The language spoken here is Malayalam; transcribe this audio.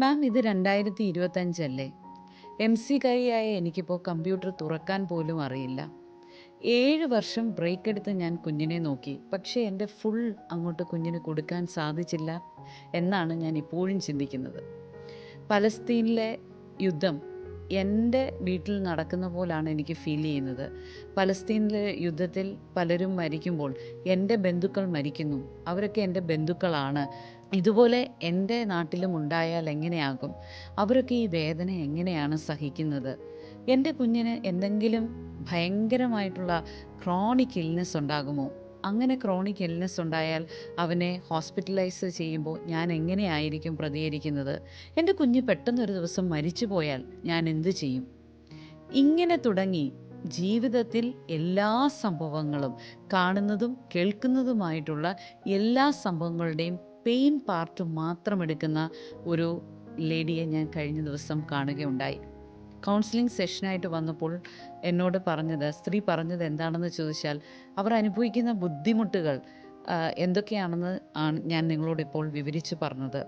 മാം ഇത് രണ്ടായിരത്തി ഇരുപത്തഞ്ചല്ലേ എം സി കാരിയായ എനിക്കിപ്പോൾ കമ്പ്യൂട്ടർ തുറക്കാൻ പോലും അറിയില്ല. ഏഴ് വർഷം ബ്രേക്ക് എടുത്ത് ഞാൻ കുഞ്ഞിനെ നോക്കി. പക്ഷേ എന്റെ ഫുൾ അങ്ങോട്ട് കുഞ്ഞിന് കൊടുക്കാൻ സാധിച്ചില്ല എന്നാണ് ഞാൻ ഇപ്പോഴും ചിന്തിക്കുന്നത്. പലസ്തീനിലെ യുദ്ധം എന്റെ വീട്ടിൽ നടക്കുന്ന പോലാണ് എനിക്ക് ഫീൽ ചെയ്യുന്നത്. പലസ്തീനിലെ യുദ്ധത്തിൽ പലരും മരിക്കുമ്പോൾ എന്റെ ബന്ധുക്കൾ മരിക്കുന്നു. അവരൊക്കെ എന്റെ ബന്ധുക്കളാണ്. ഇതുപോലെ എന്റെ നാട്ടിലും ഉണ്ടായാൽ എങ്ങനെയാകും? അവരൊക്കെ ഈ വേദന എങ്ങനെയാണ് സഹിക്കുന്നത്? എന്റെ കുഞ്ഞിന് എന്തെങ്കിലും ഭയങ്കരമായിട്ടുള്ള ക്രോണിക് ഇൽനെസ് ഉണ്ടാകുമോ? അങ്ങനെ ക്രോണിക് ഇൽനെസ് ഉണ്ടായാൽ അവനെ ഹോസ്പിറ്റലൈസ് ചെയ്യുമ്പോൾ ഞാൻ എങ്ങനെയായിരിക്കും പ്രതികരിക്കുന്നത്? എന്റെ കുഞ്ഞ് പെട്ടെന്നൊരു ദിവസം മരിച്ചു പോയാൽ ഞാൻ എന്ത് ചെയ്യും? ഇങ്ങനെ തുടങ്ങി ജീവിതത്തിൽ എല്ലാ സംഭവങ്ങളും കാണുന്നതും കേൾക്കുന്നതുമായിട്ടുള്ള എല്ലാ സംഭവങ്ങളുടെയും പെയിൻ പാർട്ട് മാത്രം എടുക്കുന്ന ഒരു ലേഡിയെ ഞാൻ കഴിഞ്ഞ ദിവസം കാണുകയുണ്ടായി. കൗൺസിലിംഗ് സെഷനായിട്ട് വന്നപ്പോൾ എന്നോട് പറഞ്ഞത് സ്ത്രീ പറഞ്ഞത് എന്താണെന്ന് ചോദിച്ചാൽ അവർ അനുഭവിക്കുന്ന ബുദ്ധിമുട്ടുകൾ എന്തൊക്കെയാണെന്ന് ആണ് ഞാൻ നിങ്ങളോട് ഇപ്പോൾ വിവരിച്ചു പറഞ്ഞത്.